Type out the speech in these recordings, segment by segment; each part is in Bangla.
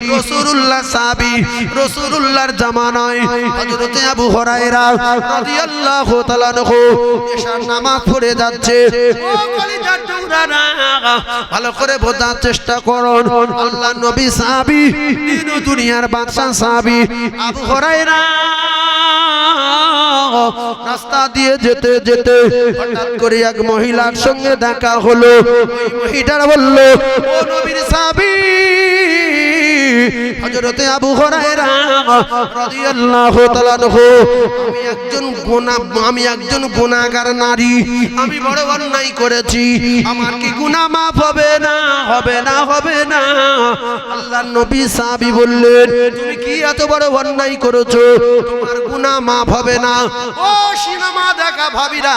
রসুল্লাহ সাহাবী রসুল্লাহর জামানায় আবু পড়ে যাচ্ছে। ভালো করে বোঝার চেষ্টা করুন। আল্লাহ নবী দিন দুনিয়ার বাদশা সাহাবী আবু রাস্তা দিয়ে যেতে যেতে হঠাৎ করে এক মহিলার সঙ্গে দেখা হলো। ওই মহিলাটা বলল নবীর হযরতে আবু হুরায়রা রাদিয়াল্লাহু তাআলা আমি একজন গুনাহ আমি একজন গুনাহগার নারী। আমি বড় অন্যায় করেছি। আমার কি গুনাহ মাফ হবে না? হবে না হবে না। আল্লাহর নবী সাহাবী বললেন, তুমি কি এত বড় অন্যায় করেছ? তোমার গুনাহ মাফ হবে না। ও সিনেমা দেখা ভাবিরা,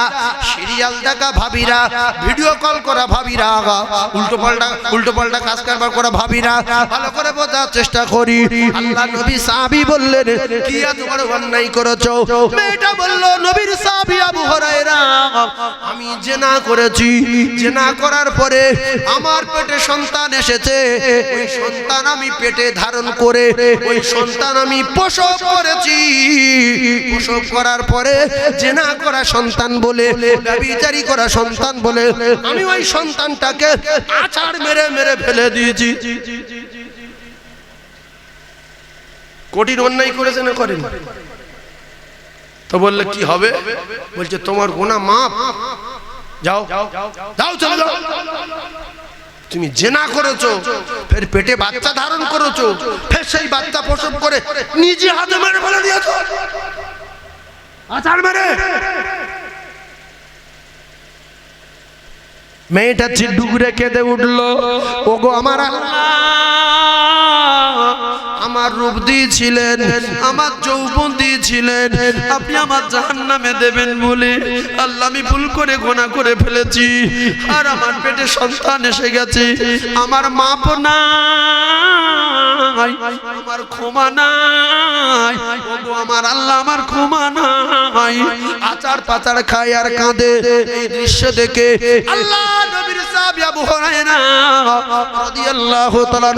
সিরিয়াল দেখা ভাবিরা, ভিডিও কল করা ভাবিরা উল্টো পাল্টা উল্টো পাল্টা কাজ কারবার করা ভাবিরা, ভালো করে বোঝার চেষ্টা করি। আল্লাহ নবী সাহাবী বললেন, কি এত বড় অন্যায় করেছ? মেয়েটা বলল, নবীর সাহাবী আবু হুরায়রা, আমি জেনা করেছি। জেনা করার পরে আমার পেটে সন্তান এসেছে। ওই সন্তান আমি পেটে ধারণ করে, ওই সন্তান আমি প্রসব করেছি। প্রসব করার পরে জেনা করা সন্তান বলে বিচারি করা সন্তান বলে, আমি ওই সন্তানটাকে আচার মেরে মেরে ফেলে দিয়েছি। কঠিন অন্যায় করেছে না করেন তো বললে, কি হবে? বলছে, তোমার গোনা মাপ যাও। যাও, চলে যাও। তুমি জেনা করেছ, ফের পেটে বাচ্চা ধারণ করেছ, ফের সেই বাচ্চা প্রসব করে নিজে হাতে মেরে ফেলে দিয়েছ। আচার মেরে। মেয়েটা চিডুগুড়ে কেঁদে উঠল, ওগো, আমার আল্লাহ! আমার রূপ দিয়েছিলেন, আমার যৌবন দিয়েছিলেন। আপনি আমার জাহান নামে দেবেন বলে আল্লাহ আমি ভুল করে গোনা করে ফেলেছি। আর আমার পেটে সন্তান এসে গেছে। আমার মাপ নাই, আমার ক্ষমা নাই। ওগো আমার আল্লাহ আমার ক্ষমা নাই। আচার পাচার খায় আর কাঁদে, এই দৃশ্য দেখে আল্লাহ নবীর সাহাবী রাদিয়াল্লাহু তাআলা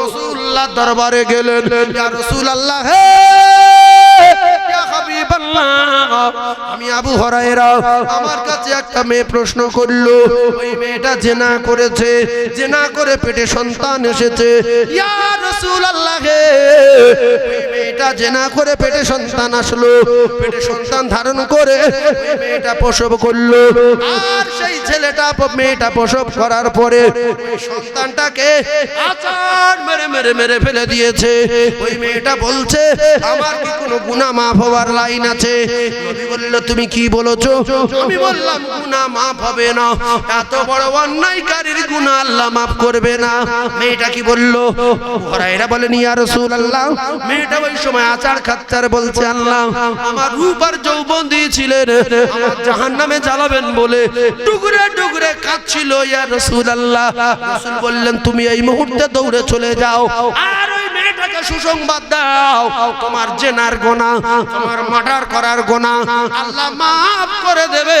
রাসূলুল্লাহ দরবারে গেলেন, ইয়া রাসূলুল্লাহ, হে আমি আবু হুরায়রা, আমার কাছে একটা মেয়ে প্রশ্ন করল, ওই মেয়েটা জেনা করেছে, জেনা করে পেটে সন্তান এসেছে। ইয়া রাসূলুল্লাহ, ওই মেয়েটা জেনা করে পেটে সন্তান আসলো, পেটে সন্তান ধারণ করে ওই মেয়েটা প্রসব করল। আর সেই ছেলেটা মেয়েটা প্রসব করার পরে সন্তানটাকে আচার মেরে মেরে মেরে ফেলে দিয়েছে। ওই মেয়েটা বলছে, আমার কি কোনো গুনাহ মাফ হওয়ার লাইন আছে? নবী বলল, তুমি কি বলেছ? আমি বললাম, গুনাহ মাফ হবে না। এত বড় অন্যায়কারীর গুনাহ আল্লাহ মাফ করবে না। মেয়েটা কি বলল? হুরায়রা বলেন, ইয়া রাসূলুল্লাহ। মেয়েটা ওই সময় আচার খাচ্চার বলছে, আল্লাহ, আমার রূপ আর যৌবন দিয়েছিলেন। আমার জাহান্নামে জ্বালাবেন বলে টুকরে টুকরে কাঁদছিল, ইয়া রাসূলুল্লাহ। রাসূল বললেন, তুমি এই মুহূর্তে দৌড়ে চলে যাও। আর ওই মেয়েটাকে সুসংবাদ দাও। তোমার জেনার গোনা, তোমার মার্ডার করার গোনা, আল্লাহ মাফ করে দেবে।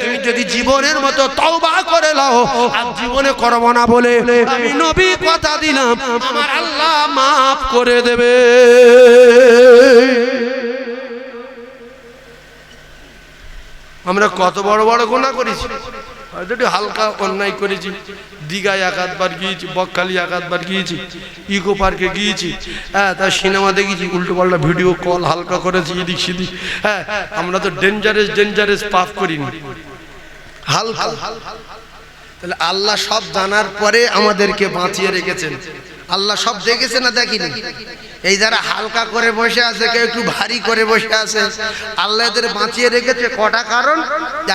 তুমি যদি জীবনের মতো তওবা করে নাও, আর জীবনে করব না বলে আমি নবী কথা দিলাম, আমার আল্লাহ মাফ করে দেবে। আমরা কত বড় বড় গোনা করেছি। একটু হালকা অন্যায় করেছি, দীঘায় এক আধবার গিয়েছি, বকখালি এক আধবার গিয়েছি, ইকো পার্কে গিয়েছি হ্যাঁ তার সিনেমা দেখেছি, উল্টো পাল্টা ভিডিও কল হালকা করেছি, এদিক সেদিক হ্যাঁ আমরা তো ডেঞ্জারাস ডেঞ্জারাস পাপ করিনি। হালকা। তাহলে আল্লাহ সব জানার পরে আমাদেরকে বাঁচিয়ে রেখেছেন। আল্লাহ সব দেখেছে না দেখিনি? এই যারা হালকা করে বসে আছে, কেউ একটু ভারী করে বসে আছে, আল্লাহ এদের বাঁচিয়ে রেখেছে কটা কারণ?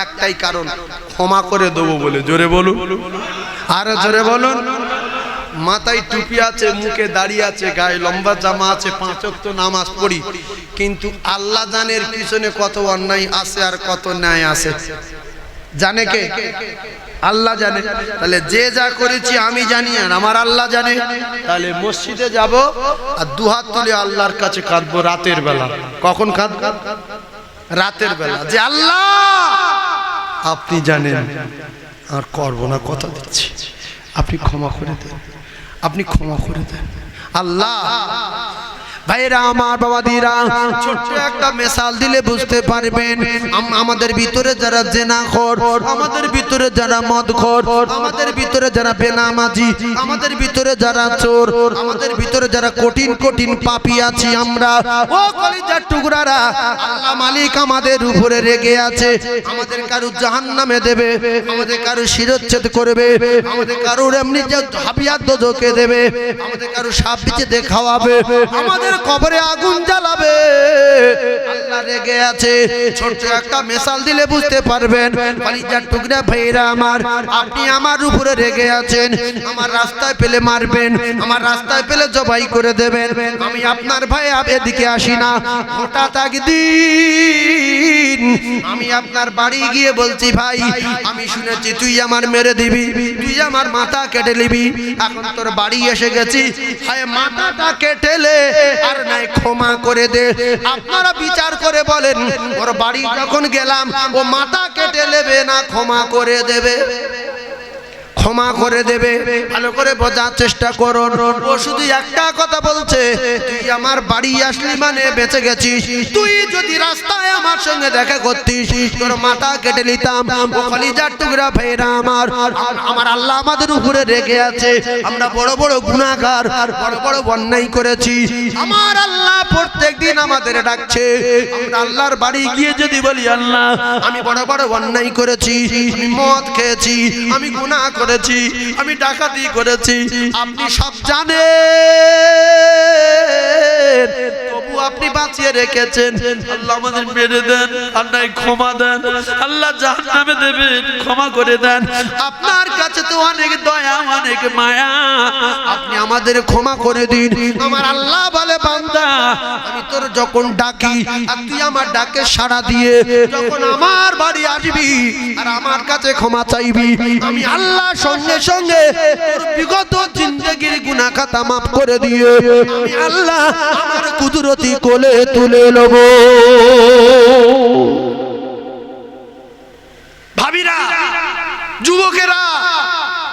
একটাই কারণ, ক্ষমা করে দেবো বলে। জোরে বলুন। আরও জোরে বলুন। মাথায় টুপি আছে, মুখে দাঁড়িয়ে আছে, গায়ে লম্বা জামা আছে পাঁচক নামাজ পড়ি। কিন্তু আল্লাহ জানের পিছনে কত অন্যায় আছে আর কত ন্যায় আছে? জানে কে? আল্লাহ জানে। তাহলে যে যা করেছি আমি জানি আর আমার আল্লাহ জানে। তাহলে মসজিদে যাব আর দুহাত তুলে আল্লাহর কাছে কাঁদবো রাতের বেলা। কখন কাঁদ রাতের বেলা। যে আল্লাহ, আপনি জানেন, আর করব না, কথা দিচ্ছি। আপনি ক্ষমা করে দেন। আপনি ক্ষমা করে দেন। আল্লাহ ভাইরা আমার বাবাদিরা, ছোট্ট একটা মেশাল দিলে বুঝতে পারবেন আমাদের ভিতরে যারা জেনাখোর, আমাদের ভিতরে যারা মদখোর, আমাদের ভিতরে যারা বেনামাজি, আমাদের ভিতরে যারা চোর, আমাদের ভিতরে যারা কঠিন কঠিন পাপী আছি আমরা। ও কলিজার টুকরারা, আল্লাহ মালিক আমাদের উপরে রেগে আছে। আমাদের কারু জাহান্নামে দেবে, আমাদের কারু শিরচ্ছেদ করবে, আমাদের কারুর এমনি যে হাবিয়াত দোজকে দেবে, আমাদের কারু সাপ বিচেতে খাওয়াবে আমাদের কবরে আগুন জ্বালাবে। আল্লাহ রেগে আছে। ছোট্ট একটা মেশাল দিলে বুঝতে পারবেন কলিজার টুকরা ভাইরা আমার, আপনি আমার উপরে রেগে আছেন। আমার রাস্তায় পেলে মারবেন, আমার রাস্তায় পেলে জবাই করে দেবেন। আমি আপনার ভাই এদিকে আসি না। হঠাৎ একদিন আমি আপনার বাড়ি গিয়ে বলছি, ভাই, আমি শুনেছি তুই আমার মেরে দিবি, তুই আমার মাথা কেটে নিবি। এখন তোর বাড়ি এসে গেছি। হয়, মাথাটা কেটেলে আর নাই ক্ষমা করে দে। আপনারা বিচার করে বলেন, ওর বাড়ি যখন গেলাম, ও মাথা কেটে নেবে না, ক্ষমা করে দেবে। ক্ষমা করে দেবে। ভালো করে বোঝার চেষ্টা করো ও শুধু একটা কথা বলছে, তুই আমার বাড়ি আসলি মানে বেঁচে গেছিস। তুই যদি রাস্তায় আমার সঙ্গে দেখা করতিস, তোর মাথা কেটে নিতাম। কলিজার টুকরা ভাইরা আমার। আমার আল্লাহ আমাদের উপরে রেগে আছে। আমরা বড় বড় গুণাগার বড় বড় অন্যায় করেছি। আমার আল্লাহ প্রত্যেক দিন আমাদের ডাকছে। আমরা আল্লাহর বাড়ি গিয়ে যদি বলি, আল্লাহ, আমি বড় বড় অন্যায় করেছি মদ খেয়েছি, আমি গুনাহ করেছি আমি ডাকাতি করেছি। আপনি সব তবু আপনি বাঁচিয়ে রেখেছেন। আল্লাহ আমাদের মেরে দেন, আল্লাহ ক্ষমা দেন, আল্লাহ জাহান্নামে দেবেন, ক্ষমা করে দেন। আপনার কাছে তো অনেক দয়া, অনেক মায়া। আপনি আমাদের ক্ষমা করে দিন। আমার আল্লাহ বলে, বান্দা, আমি তোর যখন ডাকি, আর তুই আমার ডাকে সাড়া দিয়ে যখন আমার বাড়ি আসবি, আর আমার কাছে ক্ষমা চাইবি, আমি আল্লাহ সঙ্গে সঙ্গে বিগত জিন্দগির গুনাহ খাতা মাফ করে দিয়ে, আমি আল্লাহ আমার কুদরতি কোলে তুলে নেব। ভাবিরা, যুবকেরা,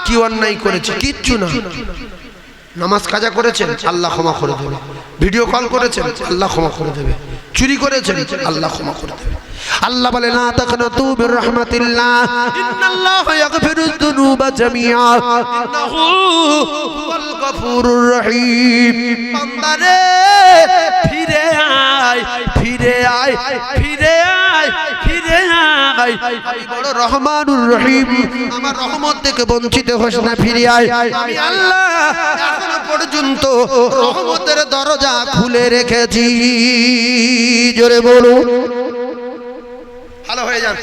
কি অন্যায় করেছে? কিচ্ছু না। নামাজ কাজা করেছেন, আল্লাহ ক্ষমা করে দেবে ভিডিও কল করেছেন, আল্লাহ ক্ষমা করে দেবে চুরি করেছেন, আল্লাহ ক্ষমা করে দেবে আল্লাহ বলে না তখন তু বির রহমাতিল্লাহ রহমানুর রহিম রহমত থেকে বঞ্চিত হোস ফিরে আয়। আল্লাহ এখনও পর্যন্ত রহমতের দরজা খুলে রেখেছি। জোরে বলুন। ভালো হয়ে যান।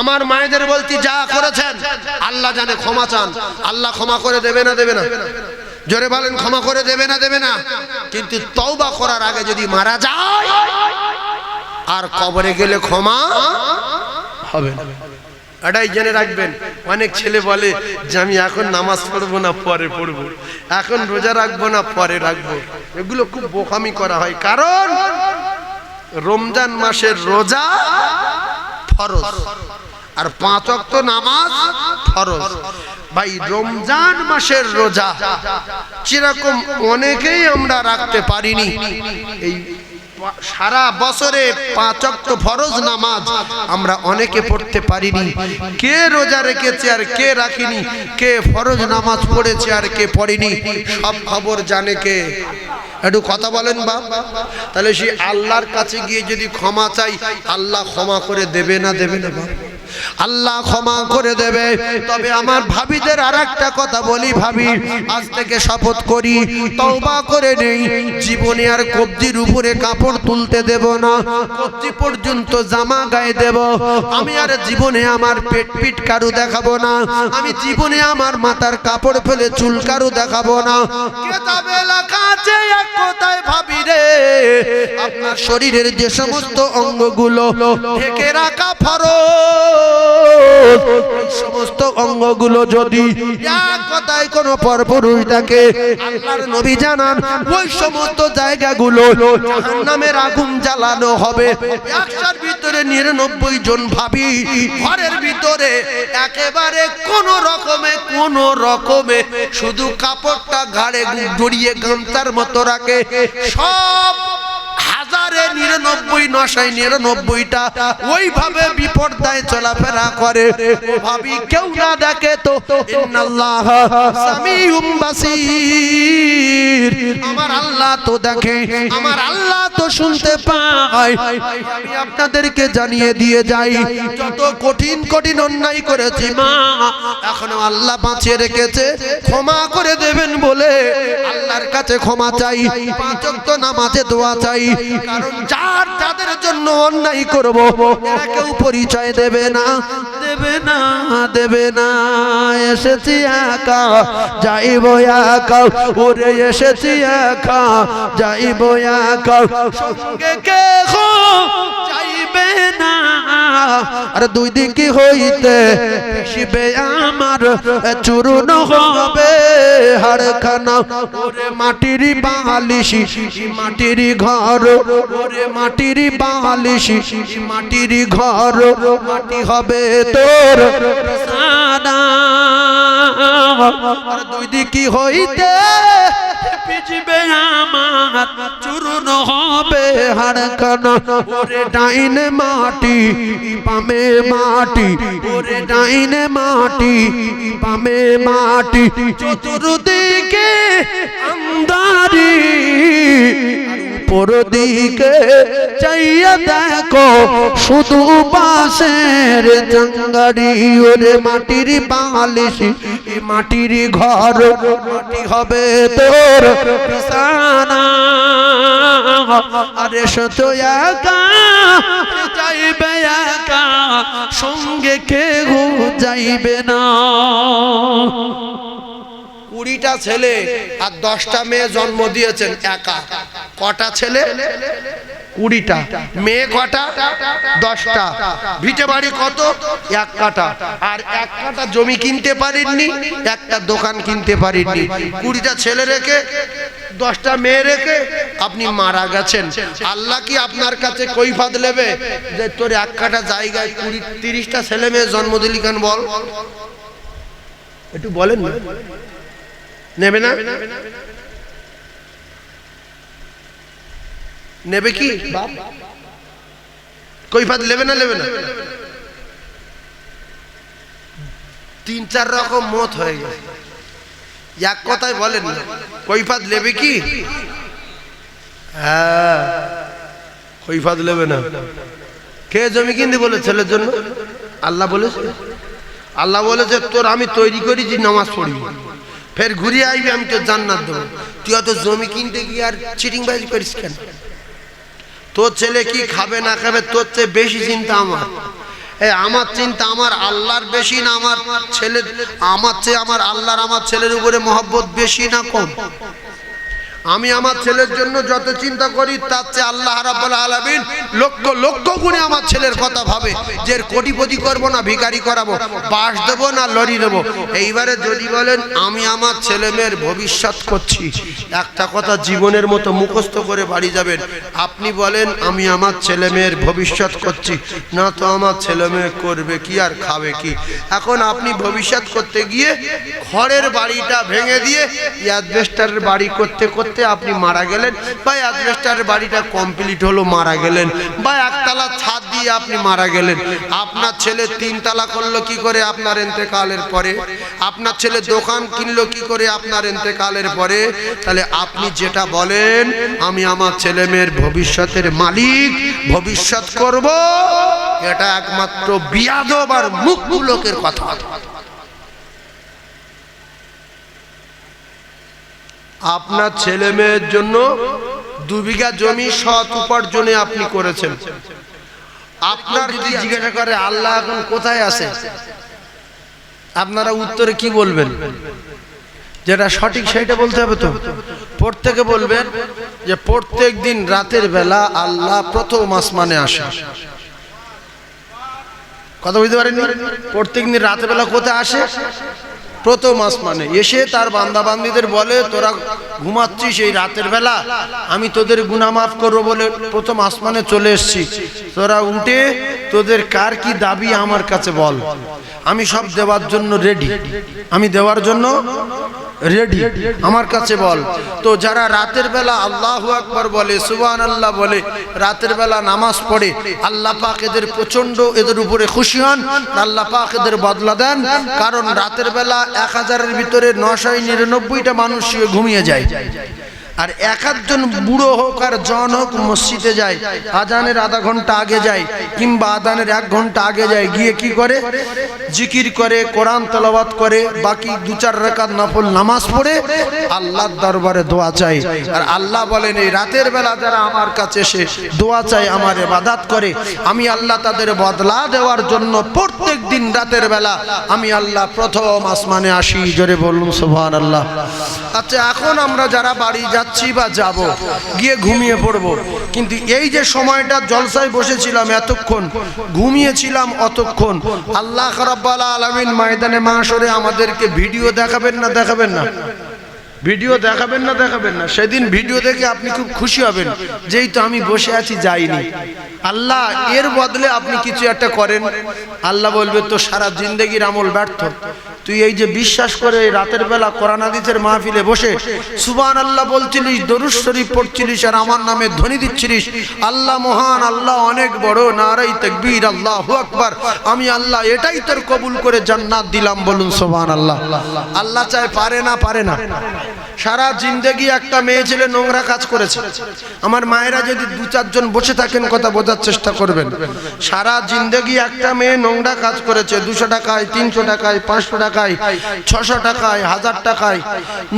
আমার মায়েদের বলছি যা করেছেন, আল্লাহ জানে ক্ষমা চান। আল্লাহ ক্ষমা করে দেবে না দেবে না। জোরে বলেন, ক্ষমা করে দেবে না দেবে না। কিন্তু তওবা করার আগে যদি মারা যায়, আর কবরে গেলে ক্ষমা হবে না। এটাই জেনে রাখবেন। অনেক ছেলে বলে যে, আমি এখন নামাজ পড়ব না, পরে পড়ব। এখন রোজা রাখব না, পরে রাখব। এগুলো খুব বোকামি করা হয়। কারণ রমজান মাসের রোজা আর পাঁচ অক্ত নামাজ ফরজ। ভাই, রমজান মাসের রোজা যেরকম অনেকেই আমরা রাখতে পারিনি, এই সারা বছরে পাঁচ অক্ত ফরজ নামাজ আমরা অনেকে পড়তে পারিনি। কে রোজা রেখেছে আর কে রাখিনি, কে ফরজ নামাজ পড়েছে আর কে পড়েনি, সব খবর জানে কে? একটু কথা বলেন বা। তাহলে সেই আল্লাহর কাছে গিয়ে যদি ক্ষমা চাই, আল্লাহ ক্ষমা করে দেবে না দেবে না বাপ আল্লাহ ক্ষমা করে দেবে। তবে আমার ভাবিদের আর একটা কথা বলি ভাবি, আজ থেকে শপথ করি, তওবা করে নেই। জীবনে আর কবজির উপরে কাপড় তুলতে দেব না, কবজি পর্যন্ত জামা গায়ে দেব। আমি আর জীবনে আমার পেট পিট কারু দেখাবো না, আমি জীবনে আমার মাথার কাপড় ফেলে চুল কারু দেখাবো না। ভাবি রে, আপনার শরীরের যে সমস্ত অঙ্গগুলো, ঢেকে রাখা এই সমস্ত অঙ্গগুলো যদি এক থাকে নবী জানান, ওই সমস্ত জায়গাগুলো আগুন জ্বালানো হবে। ভিতরে নিরানব্বই জন ভাবি, ঘরের ভিতরে একেবারে কোন রকমে কোন রকমে শুধু কাপড়টা ঘাড়ে জড়িয়ে গামছার মতো রাখে। সব হাজারে নিরানব্বই, নশায় নিরানব্বইটা ওইভাবে বিপর্দায় চলাফেরা করে। ভাবি, কেউ না দেখে তো। আমার আল্লাহ তো দেখে, আমার আল্লাহ তো শুনতে পায়। আপনাদেরকে জানিয়ে দিয়ে যাই, যত কঠিন কঠিন অন্যায় করেছি মা, এখনও আল্লাহ বাঁচিয়ে রেখেছে। ক্ষমা করে দেবেন বলে আল্লাহর কাছে ক্ষমা চাই। পাঁচ ওয়াক্ত নামাজে দোয়া চাই। যার যাদের জন্য অন্যায় করব, এরা কেউ পরিচয় দেবে না। দেবে না দেবে না। এসেছি একা, যাইব একা। ওরে, এসেছি একা, যাইব একা। সঙ্গে কে যাইবে না। আর দুই দিকে হইতে শিবে আমার চূর্ণ হবে হাড়খানা। ওরে মাটির বালিশি মাটির ঘর। ওরে মাটির বালিশি মাটির ঘর। মাটি হবে তোর সাদা আর দুই দিকে হইতে পিছবে আমার চূর্ণ হবে হাড়খানা। ওরে ডাইনে মাটি, বামে মাটি। ওরে ডাইনে মাটি, বামে মাটি। চতুর্দিকে আন্দারি উপর দিকে চাইয়া দেখো, শুধু বাসের জঙ্গারি, ওরে মাটির বালিশি, মাটির ঘর, মাটি হবে তোর বিছানা। আরে শত একা যাইবে একা, সঙ্গে কেউ যাইবে না? কুড়িটা ছেলে আর দশটা মেয়ে জন্ম দিয়েছেন একা। কটা ছেলে? কুড়িটা। মেয়ে কটা? দশটা। ভিটে বাড়ি কত? এক কাটা আর এক কাটা জমি কিনতে পারেননি একটা দোকান কিনতে পারেননি কুড়িটা ছেলে রেখে, দশটা মেয়ে রেখে আপনি মারা গেছেন। আল্লাহ কি আপনার কাছে কৈফাত নেবে যে তোর এক কাটা জায়গায় কুড়ি, তিরিশটা ছেলে মেয়ে জন্ম দিলি কেন বল? একটু বলেন নেবে না? নেবে কি? কৈফাত নেবে না নেবে না? তিন, চার রকম মত হয়ে গেছে। এক কথায় বলেন না কৈফাত নেবে কি? হ্যাঁ কৈফাত নেবে না। কে জমি কিনতে বলে ছেলের জন্য? আল্লাহ বলেছে। আল্লাহ বলেছে, তোর আমি তৈরি করি যে নামাজ পড়বি ফের ঘুরে আইবি, আমি তো জান্নাত দেবো। তুই অত জমি কিনতে গিয়ে আর চিটিং বাজি করিস কেন? তোর ছেলে কি খাবে না খাবে, তোর চেয়ে বেশি চিন্তা আমার। আমার চিন্তা আমার আল্লাহর বেশি না আমার ছেলের আমার চেয়ে আমার আল্লাহর, আমার ছেলের উপরে মহব্বত বেশি না কম? আমি আমার ছেলের জন্য যত চিন্তা করি, তার চেয়ে আল্লাহ রাব্বুল আলামিন লক্ষ লক্ষ গুণে আমার ছেলের কথা ভাবে। যে কোটিপতি করব না, ভিখারি করাবো বাস দেবো না, লরি দেবো। এইবারে যদি বলেন, আমি আমার ছেলে মেয়ের ভবিষ্যৎ করছি। একটা কথা জীবনের মতো মুখস্থ করে বাড়ি যাবেন। আপনি বলেন, আমি আমার ছেলে মেয়ের ভবিষ্যৎ করছি। না তো আমার ছেলে মেয়ে করবে কি আর খাবে কি? এখন আপনি ভবিষ্যৎ করতে গিয়ে খড়ের বাড়িটা ভেঙে দিয়ে অ্যাডভেস্টারের বাড়ি করতে করতে আপনি মারা গেলেন বা অ্যাডভেস্টারের বাড়িটা কমপ্লিট হলো, মারা গেলেন বা একতলা ছাদ দিয়ে আপনি মারা গেলেন, আপনার ছেলে তিনতলা করল কি করে আপনার এতেকালের পরে? আপনার ছেলে দোকান কিনলো কি করে আপনার এতেকালের পরে? তাহলে আপনি যেটা বলেন, আমি আমার ছেলে মেয়ের ভবিষ্যতের মালিক, ভবিষ্যৎ করব। এটা একমাত্র বিয়াদব আর মুখ লোকের কথা। আপনার ছেলে মেয়ের জন্য দু বিঘা জমি সৎ উপার্জনে আপনি করেছেন। আপনার যদি জিজ্ঞাসা করে, আল্লাহ এখন কোথায় আছে? আপনারা উত্তরে কি বলবেন? যেটা সঠিক সেটা বলতে হবে তো। প্রত্যেকে বলবেন যে, প্রত্যেক দিন রাতের বেলা আল্লাহ প্রথম আসমানে আসে। কথা বুঝতে পারেননি প্রত্যেক দিন রাতেবেলা কোথায় আসে? প্রথম আসমানে। এসে তার বান্দা বান্দিদের বলে, তোরা ঘুমাচ্ছিস এই রাতের বেলা? আমি তোদের গুনামাফ করব বলে প্রথম আসমানে চলে এসছি। তোরা উঠে তোদের কার কি দাবি আমার কাছে বল। আমি সব দেওয়ার জন্য রেডি আমি দেওয়ার জন্য রেডি আমার কাছে বল। তো যারা রাতের বেলা আল্লাহ আকবর বলে সুবান আল্লাহ বলে, রাতের বেলা নামাজ পড়ে, আল্লাহ পাক এদের প্রচণ্ড এদের উপরে খুশি হন, আল্লাহ পাক এদের বদলা দেন, কারণ রাতের বেলা এক হাজারের ভিতরে নশো নিরানব্বইটা মানুষ ঘুমিয়ে যায়। আর এক একজন বুড়ো হোক আর জন হোক মসজিদে যায়, আজানের আধা ঘণ্টা আগে যায় কিংবা আদানের এক ঘণ্টা আগে যায়, গিয়ে কি করে? জিকির করে, কোরআন তেলাওয়াত করে, বাকি দু চার রেখাত নফল নামাজ পড়ে আল্লাহর দরবারে দোয়া চাই আর আল্লাহ বলেন, এই রাতের বেলা যারা আমার কাছে এসে দোয়া চাই আমার এবাদাত করে, আমি আল্লাহ তাদের বদলা দেওয়ার জন্য প্রত্যেক দিন রাতের বেলা আমি আল্লাহ প্রথম আসমানে আসি। জোরে বলুন সুবহান আল্লাহ আচ্ছা এখন আমরা যারা বাড়ি যাচ্ছি বা যাব, গিয়ে ঘুমিয়ে পড়ব। কিন্তু এই যে সময়টা জলসায় বসেছিলাম এতক্ষণ, ঘুমিয়েছিলাম অতক্ষণ, আল্লাহ রাব্বাল আলামিন ময়দানে মাসরে আমাদেরকে ভিডিও দেখাবেন না দেখাবেন না? ভিডিও দেখাবেন না দেখাবেন না, সেদিন ভিডিও দেখে আপনি খুব খুশি হবেন যেই তো আমি বসে আছি, যাইনি। আল্লাহ এর বদলে আপনি কিছু একটা করেন। আল্লাহ বলবে তো সারা জিন্দগির আমল ব্যর্থ। তুই এই যে বিশ্বাস করে রাতের বেলা কোরআন মাহফিলে বসে সুবান আল্লাহ বলছিলিস, দরুদ শরীফ পড়ছিলিস আর আমার নামে ধ্বনি দিচ্ছিলিস, আল্লাহ মহান, আল্লাহ অনেক বড় নারাই তাকবীর, আল্লাহু আকবার। আমি আল্লাহ এটাই তোর কবুল করে জান্নাত দিলাম বলুন সুবান আল্লাহ আল্লাহ চায় পারে না পারে না। সারা জিন্দগি একটা মেয়ে ছেলে নোংরা কাজ করেছে। আমার মায়েরা যদি দু চারজন বসে থাকেন কথা বোঝার চেষ্টা করবেন। সারা জিন্দগি একটা মেয়ে নোংরা কাজ করেছে, দুশো টাকায়, তিনশো টাকায়, পাঁচশো টাকায়, ছশো টাকায়, হাজার টাকায়।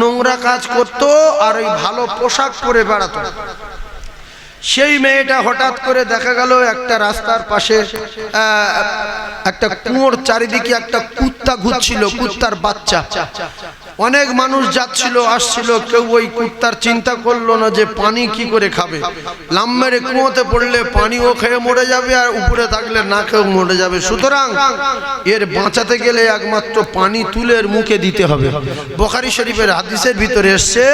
নোংরা কাজ করতো আর ওই ভালো পোশাক পরে বেড়াতো। সেই মেয়েটা হঠাৎ করে দেখা গেল একটা রাস্তার পাশে একটা কুয়োর চারিদিকে একটা কুত্তা ঘুরছিল, কুত্তার বাচ্চা। অনেক মানুষ যাচ্ছিল, আসছিল, কেউ ওই কুত্তার চিন্তা করল না যে পানি কি করে খাবে। লাম্বারে কুয়োতে পড়লে পানিও খেয়ে মরে যাবে আর উপরে থাকলে না খেয়েও মরে যাবে। সুতরাং এর বাঁচাতে গেলে একমাত্র পানি তুলে মুখে দিতে হবে। বখারি শরীফের হাদিসের ভিতরে এসছে,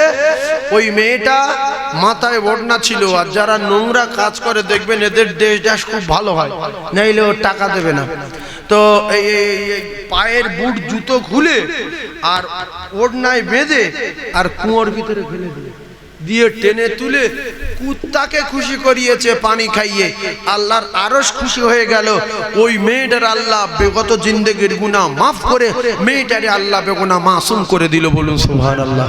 ওই মেয়েটা মাথায় ওড়না ছিল আর যারা নোংরা কাজ করে দেখবেন এদের দেশ দেশ খুব ভালো হয়, নাইলে ও টাকা দেবে না। তো এই পায়ের বুট, জুতো খুলে আর ওড়নায় বেঁধে আর কুয়োর ভিতরে ফেলে দিলে। দিয়ে টেনে তুলে কুত্তাকে খুশি করিয়েছে পানি খাইয়ে। আল্লাহর আরস খুশি হয়ে গেল। ওই মেয়েটার আল্লাহ বেগত জিন্দগির গুনাহ মাফ করে মেয়েটারে আল্লাহ বেগুনা মাসুম করে দিল বলুন সুবহান আল্লাহ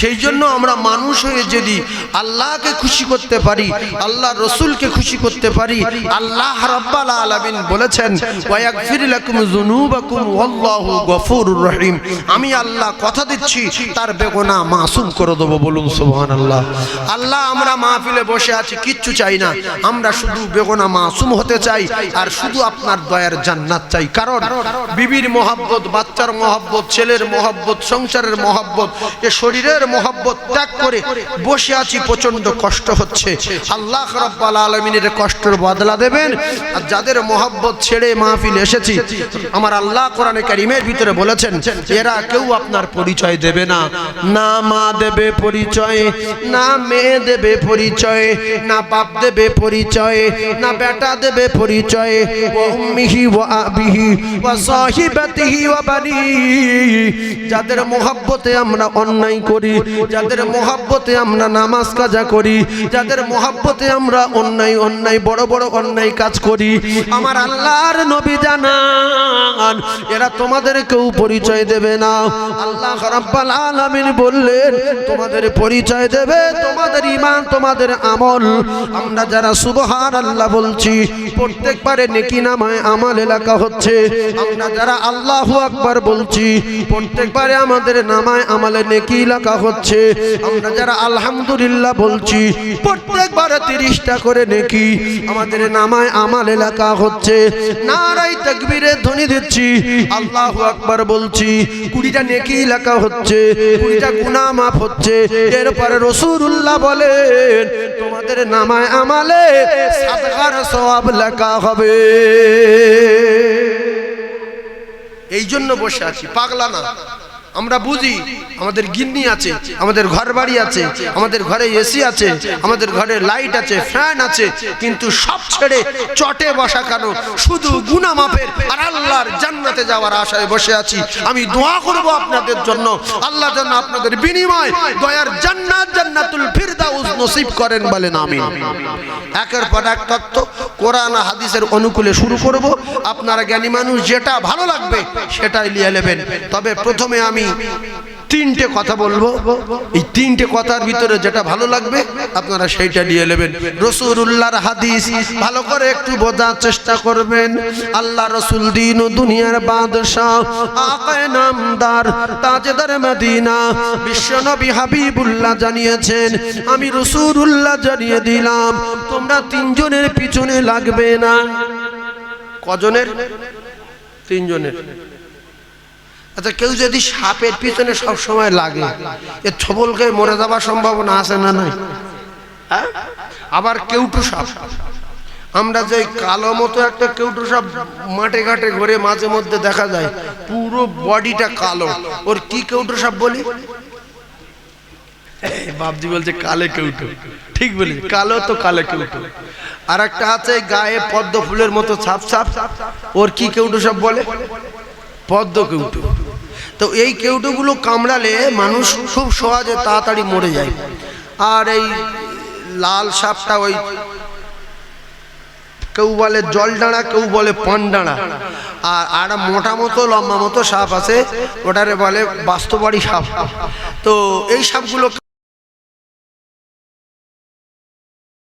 সেই জন্য আমরা মানুষ হয়ে যদি আল্লাহকে খুশি করতে পারি, আল্লাহ রসুলকে খুশি করতে পারি, আল্লাহ রাব্বাল আলামিন বলেছেন রহিম। আমি আল্লাহ কথা দিচ্ছি, তার বেগুনা মাসুম করে দেবো বলুন সুবহানাল্লাহ। আল্লাহ আমরা মাহফিলে বসে আছি, কিচ্ছু চাই না। আমরা শুধু বেগুনা মাসুম হতে চাই, আর শুধু আপনার দয়ার জান্নাত চাই। কারণ বিবির মহাব্বত, বাচ্চার মহাব্বত, ছেলের মহাব্বত, সংসারের মহাব্বত, এ শরীরের মহাব্বত ত্যাগ করে বসে আছি প্রচণ্ড কষ্ট হচ্ছে। আল্লাহ রাব্বাল আলামিনের কষ্টের বদলা দেবেন। আর যাদের মহাব্বত ছেড়ে মাহফিল এসেছি, আমার আল্লাহ কোরআনে কারিমের ভিতরে বলেছেন, এরা কেউ আপনার পরিচয় দেবে না। না মা দেবে পরিচয় না মেয়ে দেবে পরিচয়, না বাপ দেবে পরিচয়, না বেটা দেবে পরিচয়। উম্মিহি ওয়া আবিহি ওয়া সাহিবাতিহি ওয়া বানি। যাদের মোহাব্বতে আমরা অন্যায় করি, যাদের মোহাব্বতে আমরা নামাজ কাজা করি, যাদের মোহাব্বতে আমরা অন্যায় অন্যায়, বড় বড় অন্যায় কাজ করি, আমার আল্লাহর নবী জানান, এরা তোমাদের কেউ পরিচয় দেবে না। আল্লাহ রাব্বাল আলামিন বললেন, তোমাদের পরিচয় দেবে তোমাদের ইমান তোমাদের আমল। আমরা যারা সুবহান আল্লাহ বলছি, প্রত্যেকবারে নেকি নামায় আমাল এলাকা হচ্ছে। আমরা যারা আল্লাহ আকবার বলছি, প্রত্যেকবারে আমাদের নামায় আমালে নেকি এলাকা হচ্ছে। আমরা যারা আলহামদুলিল্লাহ বলছি, প্রত্যেকবারে তিরিশটা করে নেকি আমাদের নামায় আমাল এলাকা হচ্ছে। নারাই তাকবীরে ধ্বনি দিচ্ছি, আল্লাহ আকবার বলছি, কুড়িটা নেকি এলাকা হচ্ছে, কুড়িটা গুনাহ মাফ হচ্ছে। এরপরে রসুল রসুল্লাহ বলেন, তোমাদের নামায় আমালে সাদগার সওয়াব লেখা হবে। এই জন্য বসে আছি, পাগলা না। আমরা বুঝি, আমাদের গিন্নি আছে, আমাদের ঘর বাড়ি আছে, আমাদের ঘরে এসি আছে, আমাদের ঘরে লাইট আছে, ফ্যান আছে, কিন্তু সব ছেড়ে চটে বসা কেন? শুধু গুনা মাপের আর আল্লাহর জান্নাতে যাওয়ার আশায় বসে আছি। আমি দোয়া করব আপনাদের জন্য। আল্লাহ যেন আপনাদের বিনিময় দয়ার জান্নাত জান্নাতুল ফিরদাউস নসিব করেন বলেন, আমিন। একের পর এক তত্ত্ব, কোরআন হাদিসের অনুকূলে শুরু করব। আপনারা জ্ঞানী মানুষ, যেটা ভালো লাগবে, সেটাই নিয়ে নেবেন। তবে প্রথমে আমি তিনটে কথা বলব। এই তিনটে কথার ভিতরে যেটা ভালো লাগবে, আপনারা সেইটা নিয়ে নেবেন। রসুল্লাহর হাদিস, ভালো করে একটু বোঝার চেষ্টা করবেন। আল্লাহ রসুল দিন ও দুনিয়ার বাদশাহ তাজদার মদিনা বিশ্বনবী হাবিবুল্লাহ জানিয়েছেন, আমি রসুল্লাহ জানিয়ে দিলাম, তোমরা তিনজনের পিছনে লাগবে না। কজনের? তিনজনের। আচ্ছা কেউ যদি সাপের পিছনে সব সময় লাগে এ ছবলকে মরে যাওয়ার সম্ভাবনা আছে না নাই? হ্যাঁ? আবার কেউটু সাপ। আমরা যে কালো মতো একটা কেউটু সাপ মাঠে ঘাটে ঘুরে মাঝে মধ্যে দেখা যায় পুরো বডিটা কালো। ওর কি কেউটু সাপ বলি? বাপজি বলছে কালে কেউটো। ঠিক বলি কালো তো কালে কেউটো। আর একটা আছে গায়ে পদ্ম ফুলের মতো ছাপ ছাপ। ওর কি কেউটু সব বলে? পদ্ম কেউটু। তো এই কেউটুগুলো কামড়ালে মানুষ খুব সহজে তাড়াতাড়ি মরে যায়। আর এই লাল সাপটা ওই কেউ বলে জল ডাঁড়া কেউ বলে পান ডাঁড়া আর আর মোটা মতো, লম্বা মতো সাপ আছে, ওটারে বলে বাস্তবাড়ি সাপ। তো এই সাপগুলো